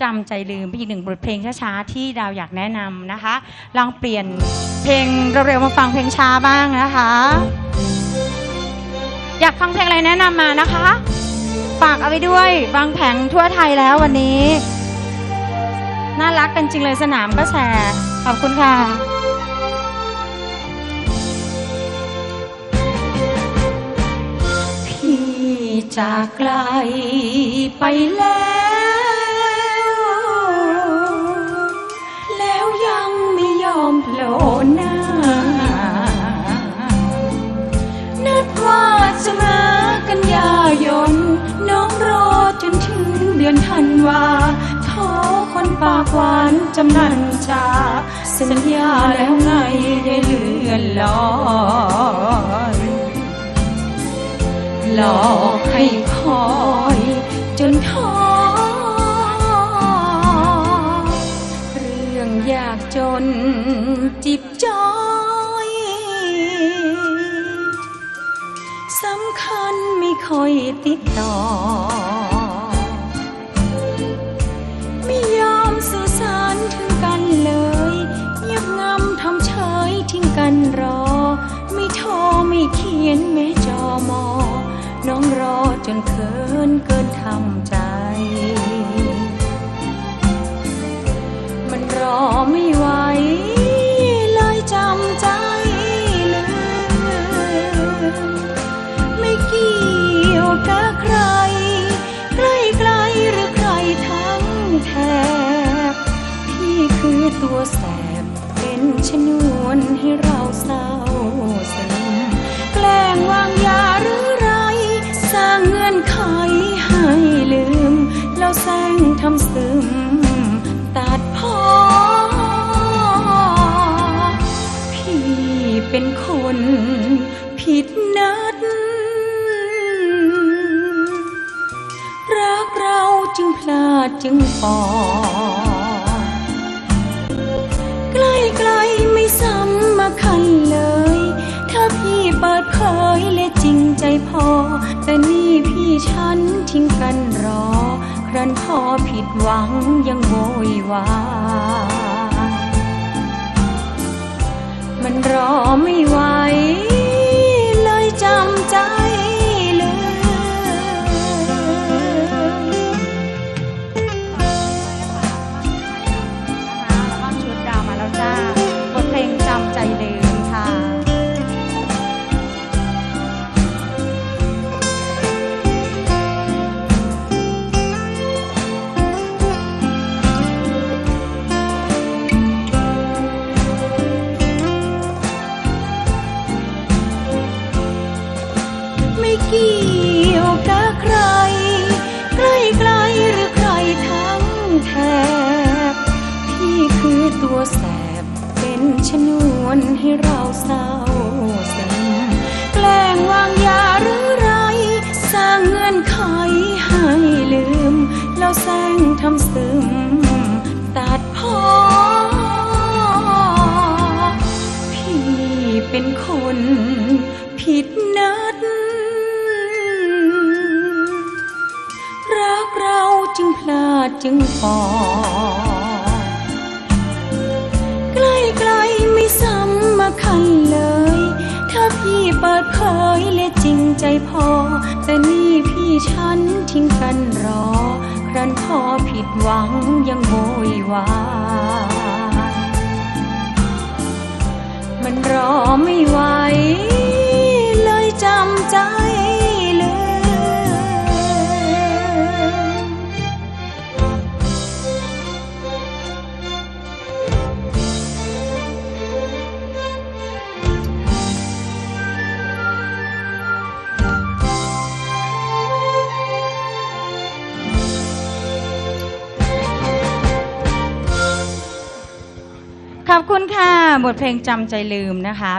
จำใจลืมเป็นอีกหนึ่งบทเพลงช้าๆที่ดาวอยากแนะนำนะคะ ลองเปลี่ยนเพลงเร็วๆมาฟังเพลงช้าบ้างนะคะ อยากฟังเพลงอะไรแนะนำมานะคะ ฝากเอาไว้ด้วยวางแผงทั่วไทยแล้ววันนี้ น่ารักกันจริงเลยสนามก็แชร์ขอบคุณค่ะพี่จากไกลไปแล้ว ดือนธันวาโทอคนปากหวานจำนันจาสัญญาแล้วไงได้เลื่อนลอยหลอกให้คอยจนท้อเรื่องยากจนจิบจอยสำคัญไม่ค่อยติดต่อ จนเคินเกินทำใจ มันรอไม่ไหวเลยจำใจลืมไม่เกี่ยวกับใคร ใกล้ไกลๆหรือใครทั้งแถบพี่คือตัวแสบเป็นชนวนให้เราเศร้า ทำซึมตัดพอ พี่เป็นคนผิดนัด รักเราจึงพลาดจึงปอใกล้ไกลๆไม่ซ้ำมาคันเลย ถ้าพี่เปิดเผยและจริงใจพอ แต่นี่พี่ฉันทิ้งกันรอ ครั้นพอผิดหวังยังโวยวายมันรอไม่ เกี่ยวกับใคร ใกล้ไกลหรือใครทั้งแถบพี่คือตัวแสบเป็นชนวนให้เราเศร้าซึมแกล้งวางยาหรือไร สร้างเงื่อนไขให้ลืม แล้วแซงทำซึมตัดพอพี่เป็นคนผิดนัด จึงพลาดจึงปอใกล้ไกลไม่ซ้ำมาคันเลย ถ้าพี่เปิดเผยและจริงใจพอ แต่นี่พี่ฉันทิ้งกันรอ ครั้นพอผิดหวังยังโวยวายมันรอไม่ไหว ขอบคุณค่ะ บทเพลงจำใจลืมนะคะ